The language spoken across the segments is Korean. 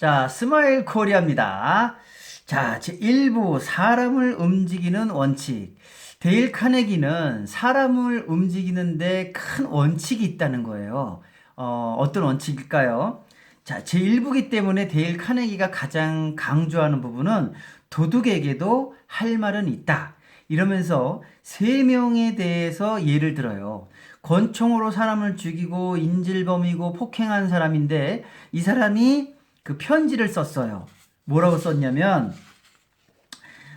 자, 스마일 코리아입니다. 자, 제 1부 사람을 움직이는 원칙. 데일 카네기는 사람을 움직이는데 큰 원칙이 있다는 거예요. 어, 어떤 원칙일까요? 자, 제 1부기 때문에 데일 카네기가 가장 강조하는 부분은 도둑에게도 할 말은 있다. 이러면서 세 명에 대해서 예를 들어요. 권총으로 사람을 죽이고 인질범이고 폭행한 사람인데 이 사람이 그 편지를 썼어요. 뭐라고 썼냐면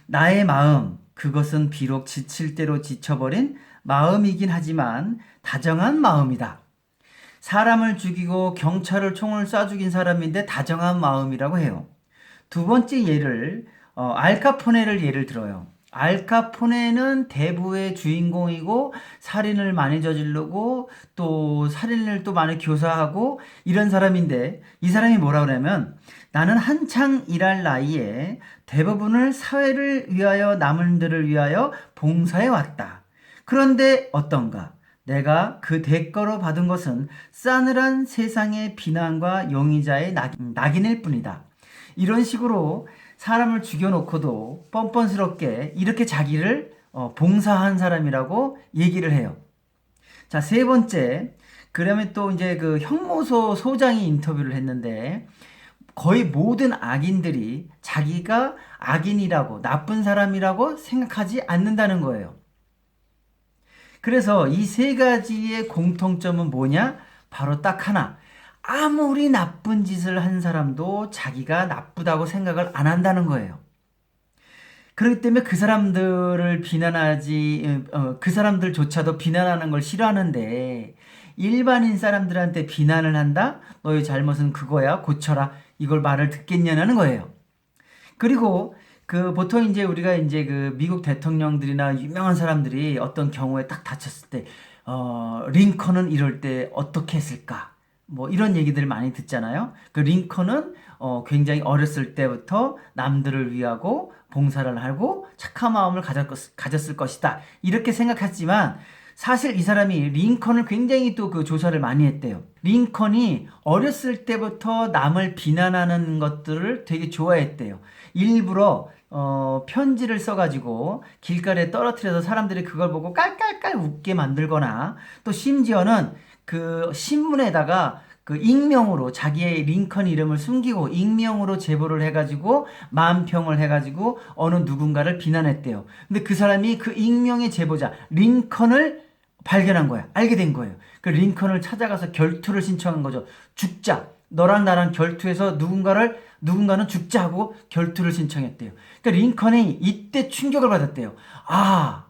나의 마음 그것은 비록 지칠 대로 지쳐버린 마음이긴 하지만 다정한 마음이다. 사람을 죽이고 경찰을 총을 쏴 죽인 사람인데 다정한 마음이라고 해요. 두 번째 예를 어, 알카포네를 예를 들어요. 알카포네는 대부의 주인공이고 살인을 많이 저지르고 또 살인을 또 많이 교사하고 이런 사람인데 이 사람이 뭐라 그러냐면 나는 한창 일할 나이에 대부분을 사회를 위하여 남들을 위하여 봉사해 왔다. 그런데 어떤가? 내가 그 대가로 받은 것은 싸늘한 세상의 비난과 용의자의 낙인일 뿐이다. 이런 식으로 사람을 죽여놓고도 뻔뻔스럽게 이렇게 자기를 어, 봉사한 사람이라고 얘기를 해요. 자, 세 번째. 그러면 또 이제 그 형무소 소장이 인터뷰를 했는데 거의 모든 악인들이 자기가 악인이라고 나쁜 사람이라고 생각하지 않는다는 거예요. 그래서 이 세 가지의 공통점은 뭐냐? 바로 딱 하나. 아무리 나쁜 짓을 한 사람도 자기가 나쁘다고 생각을 안 한다는 거예요. 그렇기 때문에 그 사람들을 비난하지, 어, 그 사람들조차도 비난하는 걸 싫어하는데, 일반인 사람들한테 비난을 한다? 너의 잘못은 그거야. 고쳐라. 이걸 말을 듣겠냐는 거예요. 그리고 그 보통 이제 우리가 이제 그 미국 대통령들이나 유명한 사람들이 어떤 경우에 딱 다쳤을 때, 어, 링컨은 이럴 때 어떻게 했을까? 뭐 이런 얘기들을 많이 듣잖아요. 그 링컨은 어 굉장히 어렸을 때부터 남들을 위하고 봉사를 하고 착한 마음을 가졌, 을 것이다. 이렇게 생각했지만 사실 이 사람이 링컨을 굉장히 또 그 조사를 많이 했대요. 링컨이 어렸을 때부터 남을 비난하는 것들을 되게 좋아했대요. 일부러 어, 편지를 써가지고 길가에 떨어뜨려서 사람들이 그걸 보고 깔깔깔 웃게 만들거나 또 심지어는 그 신문에다가 그 익명으로 자기의 링컨 이름을 숨기고 익명으로 제보를 해가지고 만평을 해가지고 어느 누군가를 비난했대요. 근데 그 사람이 그 익명의 제보자 링컨을 발견한 거야. 알게 된 거예요. 그 링컨을 찾아가서 결투를 신청한 거죠. 죽자. 너랑 나랑 결투해서 누군가를 누군가는 죽자 하고 결투를 신청했대요. 그러니까 링컨이 이때 충격을 받았대요. 아,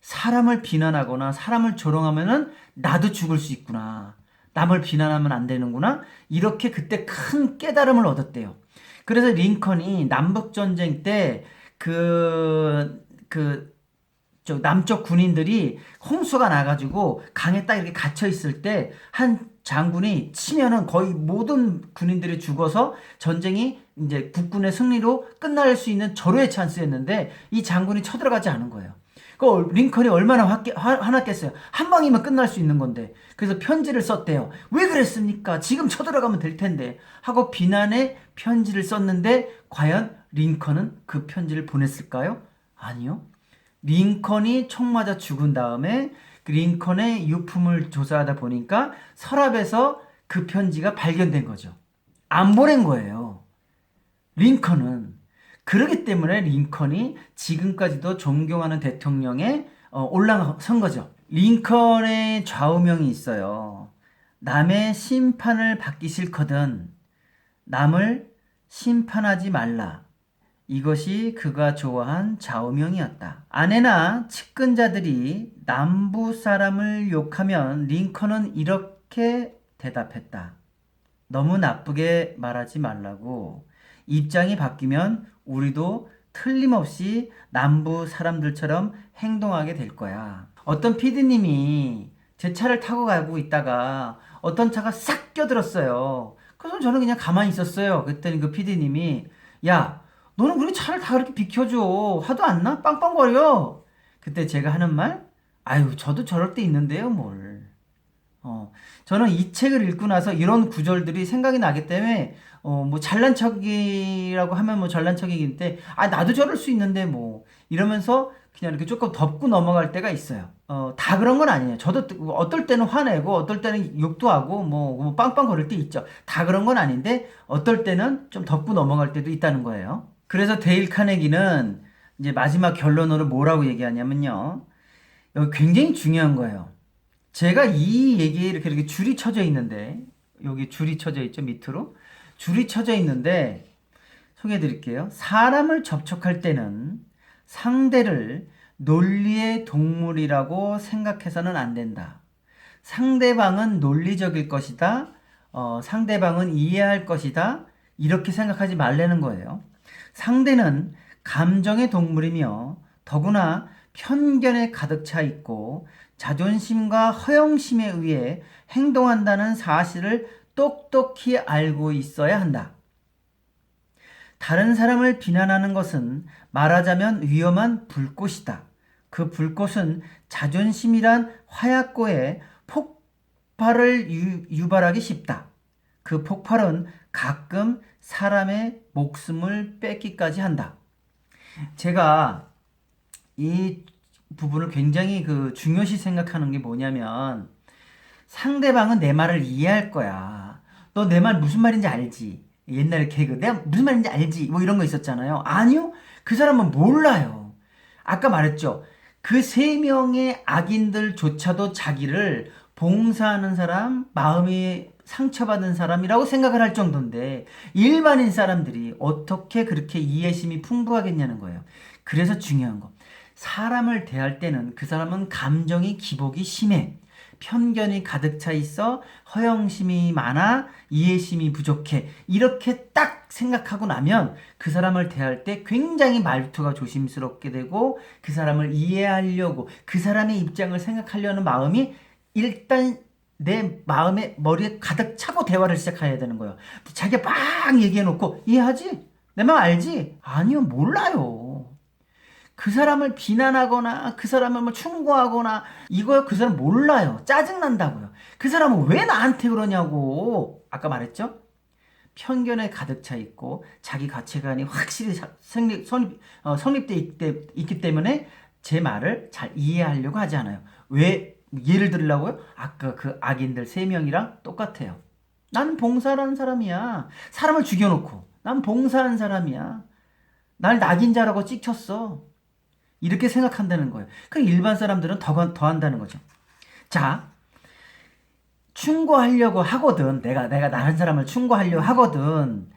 사람을 비난하거나 사람을 조롱하면은 나도 죽을 수 있구나. 남을 비난하면 안 되는구나. 이렇게 그때 큰 깨달음을 얻었대요. 그래서 링컨이 남북전쟁 때 그, 그, 저 남쪽 군인들이 홍수가 나가지고 강에 딱 이렇게 갇혀 있을 때 한 장군이 치면은 거의 모든 군인들이 죽어서 전쟁이 이제 국군의 승리로 끝날 수 있는 절호의 찬스였는데 이 장군이 쳐들어가지 않은 거예요. 그 링컨이 얼마나 화깨, 화, 화났겠어요. 한 방이면 끝날 수 있는 건데. 그래서 편지를 썼대요. 왜 그랬습니까? 지금 쳐들어가면 될 텐데. 하고 비난의 편지를 썼는데 과연 링컨은 그 편지를 보냈을까요? 아니요. 링컨이 총 맞아 죽은 다음에 그 링컨의 유품을 조사하다 보니까 서랍에서 그 편지가 발견된 거죠. 안 보낸 거예요. 링컨은 그러기 때문에 링컨이 지금까지도 존경하는 대통령에 어, 올라선 거죠. 링컨의 좌우명이 있어요. 남의 심판을 받기 싫거든. 남을 심판하지 말라. 이것이 그가 좋아한 좌우명이었다. 아내나 측근자들이 남부 사람을 욕하면 링컨은 이렇게 대답했다. 너무 나쁘게 말하지 말라고. 입장이 바뀌면 우리도 틀림없이 남부 사람들처럼 행동하게 될 거야. 어떤 피디님이 제 차를 타고 가고 있다가 어떤 차가 싹 껴들었어요. 그래서 저는 그냥 가만히 있었어요. 그랬더니 그 피디님이 야, 너는 우리 차를 다 그렇게 비켜줘. 화도 안 나? 빵빵거려. 그때 제가 하는 말? 아유, 저도 저럴 때 있는데요, 뭘. 어, 저는 이 책을 읽고 나서 이런 구절들이 생각이 나기 때문에 어, 뭐 잘난 척이라고 하면 뭐 잘난 척이긴데 아 나도 저럴 수 있는데 뭐 이러면서 그냥 이렇게 조금 덮고 넘어갈 때가 있어요. 어, 다 그런 건 아니에요. 저도 어떨 때는 화내고 어떨 때는 욕도 하고 뭐, 뭐 빵빵 거릴 때 있죠. 다 그런 건 아닌데 어떨 때는 좀 덮고 넘어갈 때도 있다는 거예요. 그래서 데일 카네기는 이제 마지막 결론으로 뭐라고 얘기하냐면요. 여기 굉장히 중요한 거예요. 제가 이 얘기에 이렇게 이렇게 줄이 쳐져 있는데 여기 줄이 쳐져 있죠 밑으로 줄이 쳐져 있는데 소개해 드릴게요. 사람을 접촉할 때는 상대를 논리의 동물이라고 생각해서는 안 된다. 상대방은 논리적일 것이다. 어, 상대방은 이해할 것이다. 이렇게 생각하지 말라는 거예요. 상대는 감정의 동물이며 더구나 편견에 가득 차 있고 자존심과 허영심에 의해 행동한다는 사실을 똑똑히 알고 있어야 한다. 다른 사람을 비난하는 것은 말하자면 위험한 불꽃이다. 그 불꽃은 자존심이란 화약고에 폭발을 유, 유발하기 쉽다. 그 폭발은 가끔 사람의 목숨을 뺏기까지 한다. 제가 이 부분을 굉장히 그 중요시 생각하는 게 뭐냐면 상대방은 내 말을 이해할 거야. 너 내 말 무슨 말인지 알지? 옛날에 개그. 내가 무슨 말인지 알지? 뭐 이런 거 있었잖아요. 아니요. 그 사람은 몰라요. 아까 말했죠. 그 세 명의 악인들조차도 자기를 봉사하는 사람, 마음이 상처받은 사람이라고 생각을 할 정도인데 일반인 사람들이 어떻게 그렇게 이해심이 풍부하겠냐는 거예요. 그래서 중요한 거. 사람을 대할 때는 그 사람은 감정이 기복이 심해. 편견이 가득 차 있어 허영심이 많아 이해심이 부족해 이렇게 딱 생각하고 나면 그 사람을 대할 때 굉장히 말투가 조심스럽게 되고 그 사람을 이해하려고 그 사람의 입장을 생각하려는 마음이 일단 내 마음에 머리에 가득 차고 대화를 시작해야 되는 거예요. 자기가 막 얘기해 놓고 이해하지? 내 마음 알지? 아니요 몰라요. 그 사람을 비난하거나 그 사람을 뭐 충고하거나 이거 그 사람 몰라요. 짜증난다고요. 그 사람은 왜 나한테 그러냐고. 아까 말했죠? 편견에 가득 차 있고 자기 가치관이 확실히 성립, 성립, 어, 성립돼 있기, 있기 때문에 제 말을 잘 이해하려고 하지 않아요. 왜 예를 들려고요? 아까 그 악인들 세 명이랑 똑같아요. 난 봉사라는 사람이야. 사람을 죽여놓고 난 봉사하는 사람이야. 날 낙인자라고 찍혔어. 이렇게 생각한다는 거예요. 그 일반 사람들은 더, 더 한다는 거죠. 자, 충고하려고 하거든. 내가, 내가 다른 사람을 충고하려고 하거든.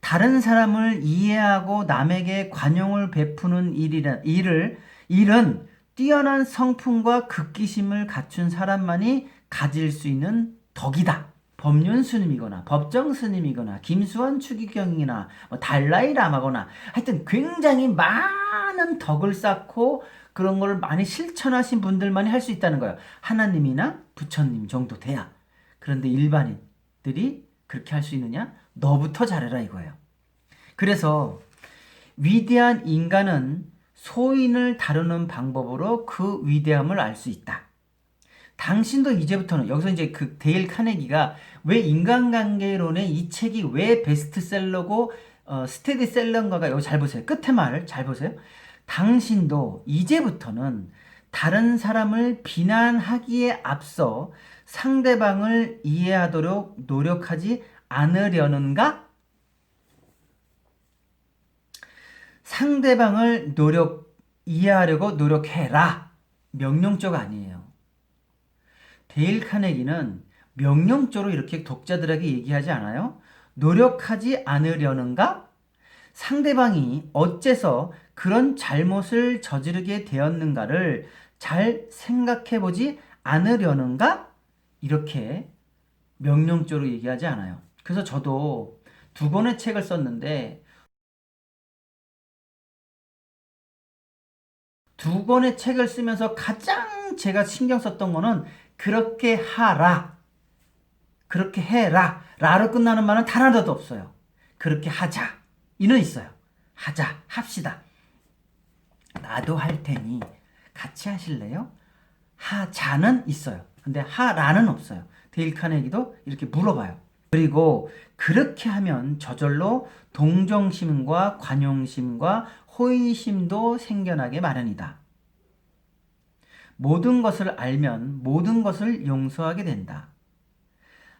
다른 사람을 이해하고 남에게 관용을 베푸는 일이라, 일을, 일은 뛰어난 성품과 극기심을 갖춘 사람만이 가질 수 있는 덕이다. 법륜 스님이거나 법정 스님이거나 김수환 추기경이나 뭐 달라이 라마거나 하여튼 굉장히 많은 덕을 쌓고 그런 걸 많이 실천하신 분들만이 할 수 있다는 거예요. 하나님이나 부처님 정도 돼야. 그런데 일반인들이 그렇게 할 수 있느냐? 너부터 잘해라 이거예요. 그래서 위대한 인간은 소인을 다루는 방법으로 그 위대함을 알 수 있다. 당신도 이제부터는 여기서 이제 그 데일 카네기가 왜 인간관계론의 이 책이 왜 베스트셀러고 어, 스테디셀러인가가 여기 잘 보세요. 끝에 말을 잘 보세요. 당신도 이제부터는 다른 사람을 비난하기에 앞서 상대방을 이해하도록 노력하지 않으려는가? 상대방을 노력 이해하려고 노력해라. 명령적 아니에요. 데일 카네기는 명령조로 이렇게 독자들에게 얘기하지 않아요? 노력하지 않으려는가? 상대방이 어째서 그런 잘못을 저지르게 되었는가를 잘 생각해 보지 않으려는가? 이렇게 명령조로 얘기하지 않아요. 그래서 저도 두 권의 책을 썼는데 두 권의 책을 쓰면서 가장 제가 신경 썼던 거는 그렇게 하라. 그렇게 해라. 라로 끝나는 말은 단 하나도 없어요. 그렇게 하자. 이는 있어요. 하자. 합시다. 나도 할 테니 같이 하실래요? 하자는 있어요. 근데 하라는 없어요. 데일 카네기도 이렇게 물어봐요. 그리고 그렇게 하면 저절로 동정심과 관용심과 호의심도 생겨나게 마련이다. 모든 것을 알면 모든 것을 용서하게 된다.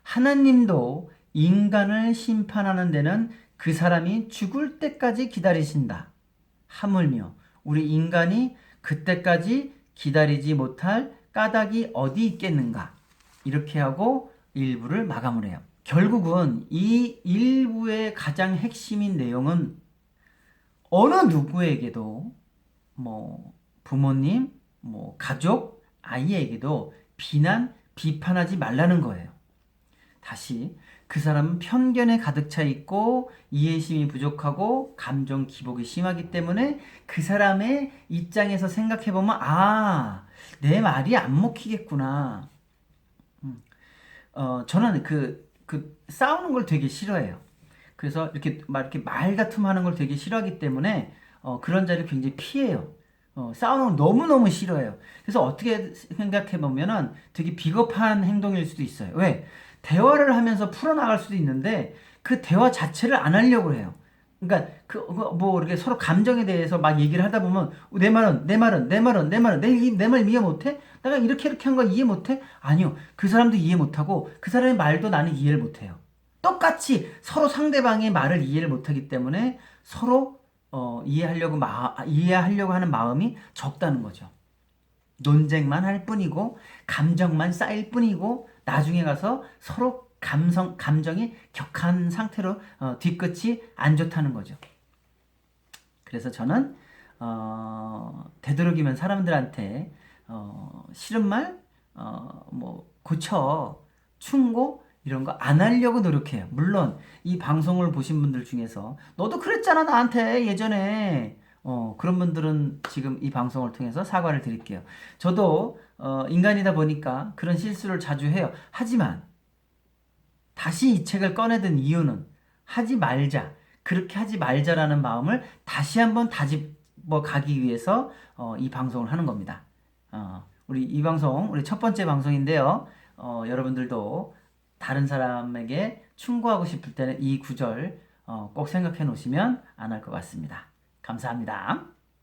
하나님도 인간을 심판하는 데는 그 사람이 죽을 때까지 기다리신다. 하물며 우리 인간이 그때까지 기다리지 못할 까닭이 어디 있겠는가? 이렇게 하고 일부를 마감을 해요. 결국은 이 일부의 가장 핵심인 내용은 어느 누구에게도 뭐 부모님, 뭐 가족, 아이에게도 비난, 비판하지 말라는 거예요. 다시 그 사람은 편견에 가득 차 있고 이해심이 부족하고 감정 기복이 심하기 때문에 그 사람의 입장에서 생각해 보면 아, 내 말이 안 먹히겠구나. 음. 어, 저는 그, 그 싸우는 걸 되게 싫어해요. 그래서 이렇게 막 이렇게 말 같음 하는 걸 되게 싫어하기 때문에 어, 그런 자리를 굉장히 피해요. 어, 싸우는 걸 너무너무 싫어해요. 그래서 어떻게 생각해 보면은 되게 비겁한 행동일 수도 있어요. 왜? 대화를 하면서 풀어나갈 수도 있는데 그 대화 자체를 안 하려고 해요. 그러니까 그뭐 이렇게 서로 감정에 대해서 막 얘기를 하다 보면 내 말은 내 말은 내 말은 내 말은 내말 이해 못해? 내가 이렇게 이렇게 한 거 이해 못해? 아니요. 그 사람도 이해 못하고 그 사람의 말도 나는 이해를 못해요. 똑같이 서로 상대방의 말을 이해를 못하기 때문에 서로 어, 이해하려고 마, 이해하려고 하는 마음이 적다는 거죠. 논쟁만 할 뿐이고 감정만 쌓일 뿐이고 나중에 가서 서로 감성 감정이 격한 상태로 어, 뒤끝이 안 좋다는 거죠. 그래서 저는 어, 되도록이면 사람들한테 어, 싫은 말, 어, 뭐 고쳐, 충고 이런 거 안 하려고 노력해요. 물론 이 방송을 보신 분들 중에서 너도 그랬잖아 나한테 예전에 어, 그런 분들은 지금 이 방송을 통해서 사과를 드릴게요. 저도 어, 인간이다 보니까 그런 실수를 자주 해요. 하지만 다시 이 책을 꺼내든 이유는 하지 말자. 그렇게 하지 말자라는 마음을 다시 한번 다집어 가기 위해서 어, 이 방송을 하는 겁니다. 어, 우리 이 방송, 우리 첫 번째 방송인데요. 어, 여러분들도 다른 사람에게 충고하고 싶을 때는 이 구절 어, 꼭 생각해 놓으시면 안 할 것 같습니다. 감사합니다.